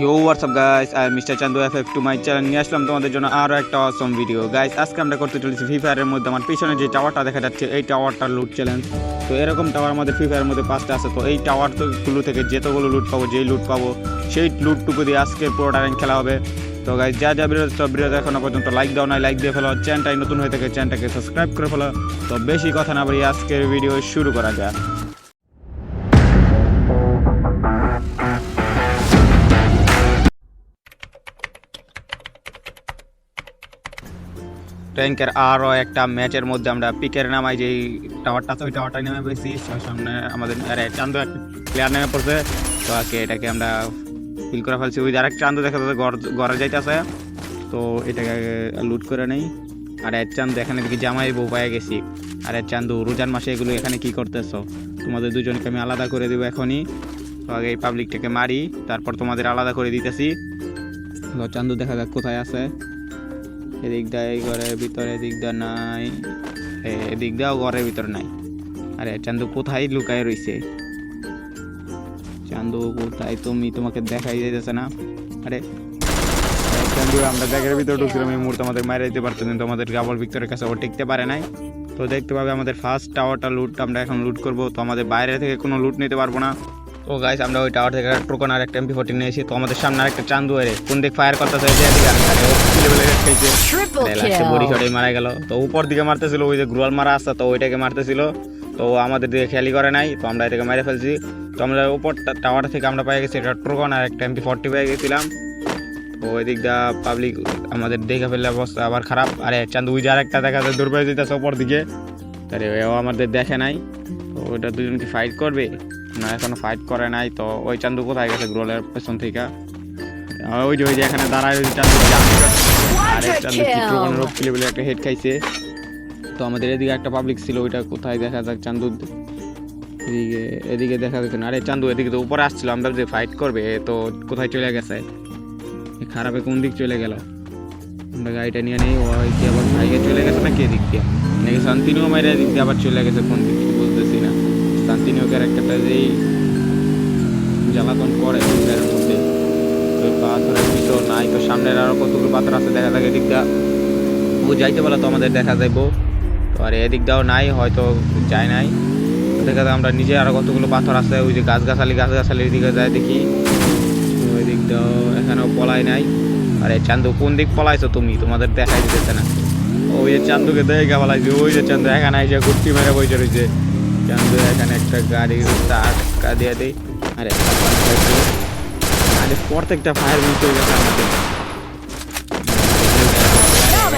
Yo what's up guys I mister Chandu F F to my channel নিয়ে আসলাম তোমাদের জন্য আরও একটা অসম ভিডিও গাইস আজকে আমরা করতে চলেছি ফ্রি ফায়ারের মধ্যে, আমার পিছনে যে টাওয়ারটা দেখা যাচ্ছে, এই টাওয়ারটা লুট চ্যালেঞ্জ তো এরকম টাওয়ার আমাদের ফ্রি ফায়ারের মধ্যে পাঁচটা আছে, তো এই টাওয়ার টাওয়ারগুলো থেকে যেতগুলো লুট পাবো, যেই লুট পাবো, সেই লুটটুকু দিয়ে আজকে পুরোটা র্যাঙ্ক খেলা হবে। তো গাইস যা যা বিরোধ সব বিরোধ এখনও পর্যন্ত লাইক দাও না লাইক দিয়ে ফেলো। চ্যানেলটাই নতুন হয়ে থাকে চ্যানেলটাকে সাবস্ক্রাইব করে ফেলো। তো বেশি কথা না বাড়ি আজকের ভিডিও শুরু করা যাক। র্যাঙ্কের আরও একটা ম্যাচের মধ্যে আমরা পিকের নামাই যেই টাওয়ারটা আছে, ওই টাওয়ারটা নেমে পেয়েছি সামনে আমাদের আরে চান্দু একটা প্লেয়ার নেমে পড়ছে। তো আজকে এটাকে আমরা ফিল করে ফেলছি। ওই আরেক চান্দু দেখা যাচ্ছে ঘরে যাইতেছে। তো এটাকে লুট করে নেই। আর এক চান্দু এখানে দিকে জামাই বউ পায়ে গেছি। আর এক চান্দ রোজান মাসে এগুলো এখানে কি করতেছো? তোমাদের দুজনকে আমি আলাদা করে দেবো এখনই। তো আগে এই পাবলিকটাকে মারি, তারপর তোমাদের আলাদা করে দিতেছি। চান্দু দেখা যাক কোথায় আছে। এদিক দিয়ে ঘরের ভিতরে এদিক দিয়ে নাই। এদিক দিয়েও ঘরের ভিতরে নাই। আরে, চান্দু কোথায় লুকায় রইছে? চান্দু কোথায়? তুমি তোমাকে দেখাই যাইতেছে না। আরে আরে চান্দু, আমরা ব্যাগের ভিতরে ঢুকছিলাম, এই মুহূর্তে আমাদের মারা দিতে পারতো কিন্তু আমাদের গাবল ভিক্টরের কাছে ও টিকতে পারে নাই। তো দেখতে পাবে আমাদের ফার্স্ট টাওয়ারটা লুট আমরা এখন লুট করব, তো আমাদের বাইরে থেকে কোনো লুট নিতে পারব না। তো গাইস আমরা ওই টাওয়ার থেকে টোকন আর একটা এমপি ফোর্টি নিয়েছি তো আমাদের সামনে আরেকটা চান্দু এরে, কোন দিক ফায়ার করতেছে আরে লেভেলের খেয়েছে লাস্টে বড়ি শটে মারা গেল। তো উপর দিকে মারতেছিল ওই যে গ্রুয়াল মারা আসছে তো ওইটাকে মারতেছিল। তো আমাদের দিকে খেয়ালি করে নাই তো আমরা এটাকে মেরে ফেলছি। তো আমরা উপর টাওয়ার থেকে আমরা পেয়ে গেছি একটা ট্রোকন আর একটা এমপি ফর্টি পেয়ে গেছিলাম। তো ওই দিক দা পাবলিক আমাদের দেখে ফেললে অবস্থা আবার খারাপ। আরে চান্দু ওই যে আরেকটা দেখা যায় দূর পেয়ে যেতেছে উপর দিকে। তাহলে ও আমাদের দেখে নাই। তো ওইটা দুজন কি ফাইট করবে? না এখনও ফাইট করে নাই। তো ওই চান্দু কোথায় গেছে গ্রোলের পেছন থেকে? আর ওই যে ওই যে এখানে দাঁড়ায় ওই আরে চান্দু কি ট্রোকনের একটা হেড খাইছে। তো আমাদের এদিকে একটা পাবলিক ছিল ওইটা কোথায় দেখা যাক চান্দু? এদিকে এদিকে দেখা যাচ্ছে না। আরে চান্দু এদিকে তো উপরে আসছিল আমরা যে ফাইট করবে তো কোথায় চলে গেছে? খারাপে কোন দিক চলে গেল? আমরা গাড়িটা নিয়ে নেই ও কি আবার ভাইকে চলে গেছে না কে দিক দিয়ে? নাকি শান্তিনিও মাইরে দিক দিয়ে আবার চলে গেছে কোন দিক? বুঝতেছি না। শান্তিনিও ক্যারেক্টারটা যেই জ্বালাতন করে মধ্যে। পাথরের ভিতর নাই, তো সামনের আরও কতগুলো পাথর আছে দেখা যাক, এদিক দিয়ে ও যাইতে বলে তো আমাদের দেখা যাইবো। তো আর এদিক দাও নাই, হয়তো যায় নাই। দেখা যায় আমরা নিজে আরও কতগুলো পাথর আছে, ওই যে গাছ গাছালি গাছ গাছালির দিকে যায় দেখি। ওই দিক দাও এখানেও পলাই নাই। আরে চান্দু, কোন দিক পলাইছো তুমি? তোমাদের দেখাই দিতেছে না। ওই যে চান্দুকে দেখে বলাইছে ওই যে চান্দু, এখানে এসে কুর্তি মেরে বসে রয়েছে চান্দু, এখানে একটা গাড়ির টাকা দিয়ে দিই। আরে আরে প্রত্যেকটা ফায়ার মিস হয়ে গেছে আমাদের।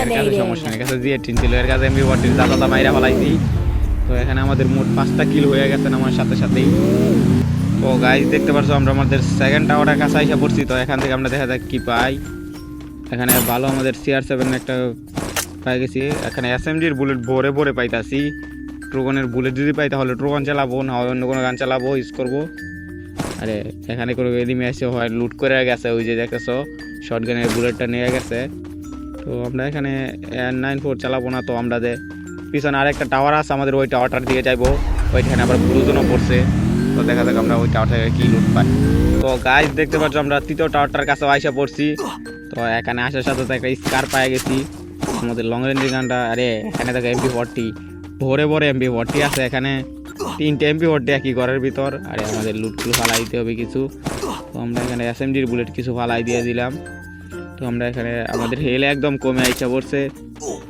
এর কাছে সমস্যা নেই কাছে জিয়ে টিন ছিল এর কাছে এমবি বটির দাদা মাইরা ফেলাইছি। তো এখানে আমাদের মোট পাঁচটা কিল হয়ে গেছে আমার সাথে সাথেই। তো গাইজ দেখতে পারছ আমরা আমাদের সেকেন্ড টাওয়ারের কাছে এসে পড়ছি তো এখান থেকে আমরা দেখা যাক কি পাই। এখানে ভালো আমাদের সিআর সেভেন একটা পাই গেছি। এখানে এসএমজির বুলেট ভরে ভরে পাইতাছি। ট্রোগনের বুলেট যদি পাই তাহলে ট্রোগন চালাবো না অন্য কোনো গান চালাবো ইউজ করব। আরে, এখানে কোনো এদিমে এসে হয় লুট করে গেছে, ওই যে দেখতেছো শর্ট গানের বুলেটটা নিয়ে গেছে। তো আমরা এখানে নাইন ফোর চালাবো না, তো আমরা যে পিছনে আরেকটা টাওয়ার আছে, আমাদের ওই টাওয়ারটার দিকে যাইবো। ওইখানে আবার ব্লুজনও পড়ছে। তো দেখা যাক আমরা ওই টাওয়ার থেকে কী লুট পাই। তো গাইজ দেখতে পাচ্ছ, আমরা তৃতীয় টাওয়ারটার কাছে আইসা পড়ছি। তো এখানে আসার সাথে তো একটা স্কার পাই গেছি। আমাদের লং রেঞ্জের গানটা আরে, এখানে দেখো এমপি ফর্টি ভরে ভরে এমপি ফর্টি আছে এখানে। তিনটে এমপি ফর্টি একই ঘরের ভিতর? আরে আমাদের লুটগুলো ফালাই দিতে হবে কিছু। তো আমরা এখানে এসএমজির বুলেট কিছু ফালাই দিয়ে দিলাম। তো আমরা এখানে আমাদের হেলে একদম কমে আইসা পড়ছে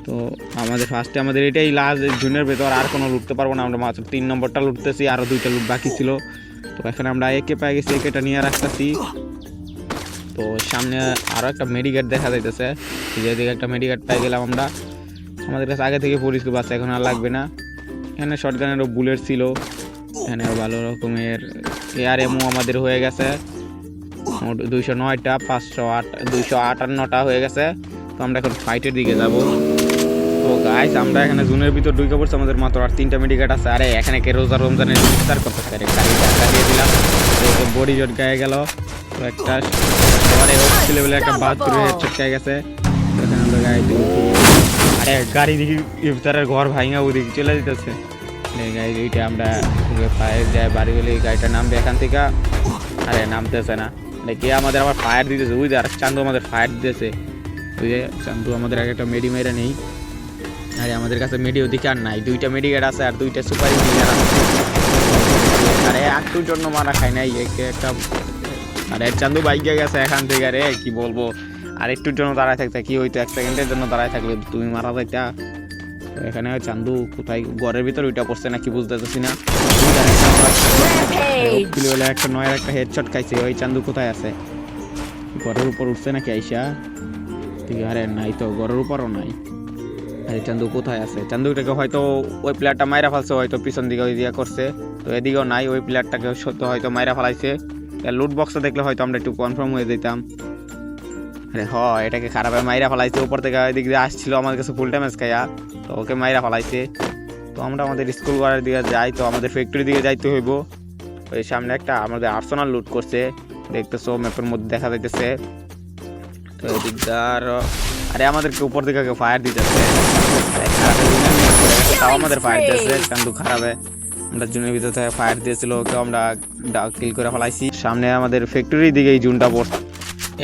তো আমাদের ফার্স্টে আমাদের এটাই লাস্ট জুনের ভেতর আর কোনো লুটতে পারব না। আমরা মাত্র তিন নম্বরটা লুটতেছি আরও দুইটা লুট বাকি ছিল। তো এখানে আমরা একে পেয়ে গেছি একেটা নিয়ে রাখতেছি। তো সামনে আরও একটা মেডিকেট দেখা যাইতেছে। যেদিকে একটা মেডিকেট পেয়ে গেলাম আমরা। আমাদের কাছে আগে থেকে পরিষ্কার বাচ্চা এখন আর লাগবে না। এখানে শর্টগানেরও বুলেট ছিল। এখানে ভালো রকমের এয়ার এমও আমাদের হয়ে গেছে। দুইশো নয়টা, পাঁচশো আট, দুইশো আটান্নটা হয়ে গেছে। তো আমরা এখন ফাইটের দিকে যাব। তো গাইস আমরা এখানে জুনের ভিতর ঢুকে পড়ছি। আমাদের মাত্র আর তিনটা মেডিকেট আছে। আরে, এখানে কে রোজা রমজানের ইফতার করতেছে আরে গাড়ি দিয়ে দিলাম। বডি জট গায়ে গেল। তো একটা হচ্ছে লেভেলে একটা বাহাত্তর হেডশট গায়ে গেছে। এখানে আমরা। আরে গাড়ি দিকে ইফতারের ঘর ভাঙা ওদিকে, চলে যেতেছে গাড়ি আমরা ফায়ার যায় বাড়ি গেলে এই গাড়িটা নামবে এখান থেকে, আরে নামতেছে না। দেখে আমাদের আবার ফায়ার দিতেছে যে আর চান্দু আমাদের ফায়ার দিতেছে। ওই চান্দু আমাদের আগে একটা মেডি মেরে নেই। আরে আমাদের কাছে মেডি আর নাই, দুইটা মেডিকেট আছে আর দুইটা সুপার ইঞ্জিনিয়ার আছে। আরে একটুর জন্য মারা খাই নাই, একে একটা আরে চান্দু বাইকে গেছে এখান থেকে আরে কি বলব? আর একটুর জন্য দাঁড়ায় থাকতে কি হইতো? এক সেকেন্ডের জন্য দাঁড়ায় থাকলে তুমি মারা যাইতা। এখানে চান্দু কোথায়? ঘরের ভিতর ওইটা পড়ছে নাকি বুঝতে পারছি না। একটা নয়ের একটা হেডশট খাইছে। ওই চান্দু কোথায় আছে? ঘরের উপর উঠছে নাকি আইসা? ঠিক আরে নাই তো ঘরের উপরও নাই। আরে চান্দু কোথায় আছে? চান্দুটাকে হয়তো ওই প্লেয়ারটা মাইরা ফেলছে হয়তো পিছন দিকে ওই দিয়া করছে। তো এদিকেও নাই ওই প্লেয়ারটাকে সত্য হয়তো মাইরা ফেলাইছে। লুট বক্সটা দেখলে হয়তো আমরা একটু কনফার্ম হয়ে যেতাম। হ এটাকে খারাপ মাইরা ফেলাইছে। উপর থেকে এদিক দিয়ে আসছিল আমাদের কাছে ফুল ড্যামেজ খাইয়া, তো ওকে মাইরা ফেলাইছে। তো আমরা আমাদের স্কুল ঘরের দিকে যাই, তো আমাদের ফ্যাক্টরি দিকে যাইতে হইব। ওই সামনে একটা আমাদের আর্সোনাল লুট করছে। দেখতেছো ম্যাপের মধ্যে দেখা যাইতেছে। তো এদিকদার আরে আমাদেরকে উপর দিকে ফায়ার দিতেছে। তাও আমাদের ফায়ার দিতেছে কিন্তু খারাপে। আমরা জুনের ভিতর থেকে ফায়ার দিয়েছিল ওকে আমরা কিল করে ফেলাইছি। সামনে আমাদের ফ্যাক্টরির দিকে এই জুনটা পড়ছে।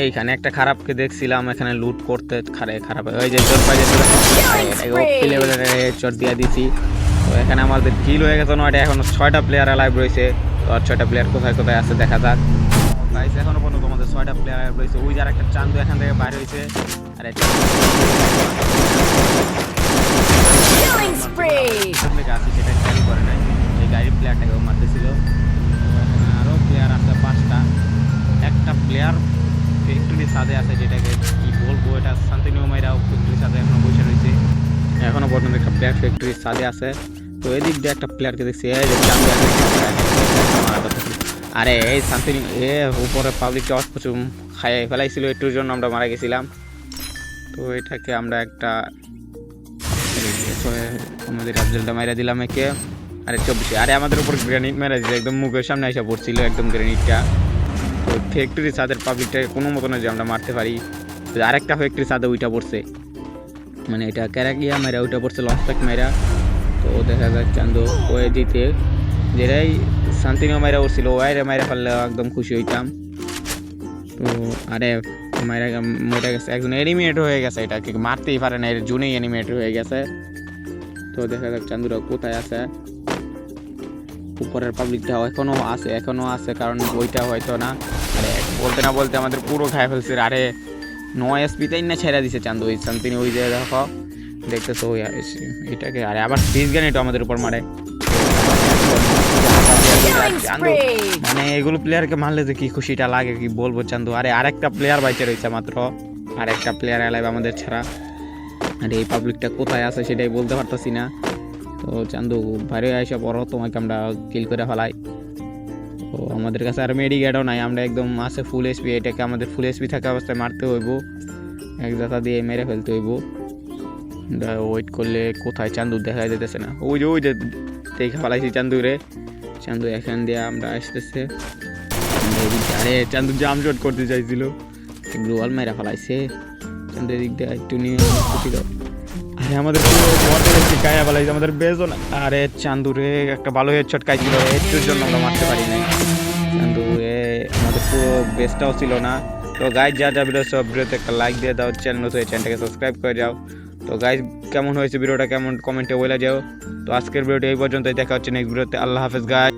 এইখানে একটা খারাপকে দেখছিলাম এখানে লুট করতে খারে খারাপ ওই যে চোর পাই চট দিয়ে দিছি। তো এখানে আমাদের কিল হয়ে গেছে নয়টা। এখন ছয়টা প্লেয়ার লাইভ রয়েছে। তো আর ছয়টা প্লেয়ার কোথায় কোথায় আছে দেখা যাক। গাইস এখনও পর্যন্ত আমাদের ছয়টা প্লেয়ার লাইভ রয়েছে। ওই যার একটা চান্দু এখান থেকে বাইরে হয়েছে। আর একটা আছে সেটা খেয়াল করে নাই। এই গাড়ির প্লেয়ারটাকে মারতেছিল। আরও প্লেয়ার আছে পাঁচটা। একটা প্লেয়ার সাথে আছে যেটাকে কি বলব, এটা শান্তিনিয়ম এরাও ফ্যাক্টরির সাথে এখনও বসে রয়েছে। এখনও পর্যন্ত একটা প্লেয়ার ফ্যাক্টরির সাথে আছে। তো এদিক দিয়ে একটা প্লেয়ারকে দেখছি আরে, এই শান্তিনি এ উপরে পাবলিক টস প্রচুর খাই ফেলাইছিল, একটুর জন্য আমরা মারা গেছিলাম। তো এটাকে আমরা একটা আমাদের আফজলটা মাইরা দিলাম একে। আরে, চব্বিশে, আরে আমাদের উপর গ্রেনিট মেরা একদম মুখের সামনে এসে পড়ছিল, একদম গ্রেনিটটা তো ফ্যাক্টরি সাদের পাবলিকটাকে কোনো মতো না যে আমরা মারতে পারি। আরেকটা ফ্যাক্টরি সাদে ওইটা পড়ছে। মানে এটা ক্যারাকিয়া মেরা ওইটা পড়ছে লঞ্চ প্যাক মেরা তো দেখা যাক চান্দু ওয়ে দিতে। যেটাই শান্তিনিও মাইরা উঠছিল, ওয়াইরে মাইরা ফেললে একদম খুশি হইতাম। তো আরে, মাইরা মরে গেছে, একজন এলিমিনেট হয়ে গেছে এটা। কি মারতেই পারে না, এর জুনেই এলিমিনেট হয়ে গেছে। তো দেখা যাক চান্দুরা কোথায় আছে। উপরের পাবলিকটা এখনও আছে এখনও আছে, কারণ ওইটা হয়তো না। আরে বলতে না বলতে আমাদের পুরো খায় ফেলছে আরে নয় এসপিতেই না ছেড়ে দিছে চান্দু ওই শান্তিনি ওই যে দেখো দেখতেছো ওই এটাকে আরে আবার ফিস গান এটা আমাদের উপর মারে! মানে এগুলো প্লেয়ারকে মারলে যে কি খুশিটা লাগে কি বলব চান্দু? আরে আরেকটা প্লেয়ার বাইচে রয়েছে মাত্র। আরেকটা প্লেয়ার এলাইভ আমাদের ছাড়া। আর এই পাবলিকটা কোথায় আছে সেটাই বলতে পারতাছি না। তো চান্দু বাইরে এসে বড় তোমাকে আমরা কিল করে ফেলাই। তো আমাদের কাছে আর মেডিকেটও নাই। আমরা একদম আছে ফুল এসপি এটাকে আমাদের ফুল এসপি থাকা অবস্থায় মারতে হইব। এক জাতা দিয়ে মেরে ফেলতে হইব। ওয়েট করলে কোথায় চান্দু দেখা যেতেছে না। ওই যে ওই যে, দেখে ফেলাইছি চান্দুরে চান্দু এখান দিয়ে আমরা আসতেছে। আমরা এদিক দিয়ে- আরে চান্দু জাম শট করতে চাইছিল গ্লোয়াল মেরা ফেলাইছে। চান্দু এদিক দিয়ে একটু নিয়ে আমাদের পুরো একটি গায়ে ফেলাইছে আমাদের বেজও না আরে চান্দু রে একটা ভালো হেডশট খাইছিল হেডশটের জন্য আমরা মারতে পারি নাই। চান্দু এ আমাদের পুরো বেস্টটাও ছিল না। তো গাইজ যা যা ভিডিও সব ভিডিওতে একটা লাইক দিয়ে দাও চ্যানেল নতুন চ্যানেলটাকে সাবস্ক্রাইব করে যাও। তো গাইজ কেমন হয়েছে ভিডিওটা কেমন কমেন্টে বলে যাও। তো আজকের ভিডিওটা এই পর্যন্তই, দেখা হচ্ছে নেক্সট ভিডিওতে আল্লাহ হাফেজ গাইজ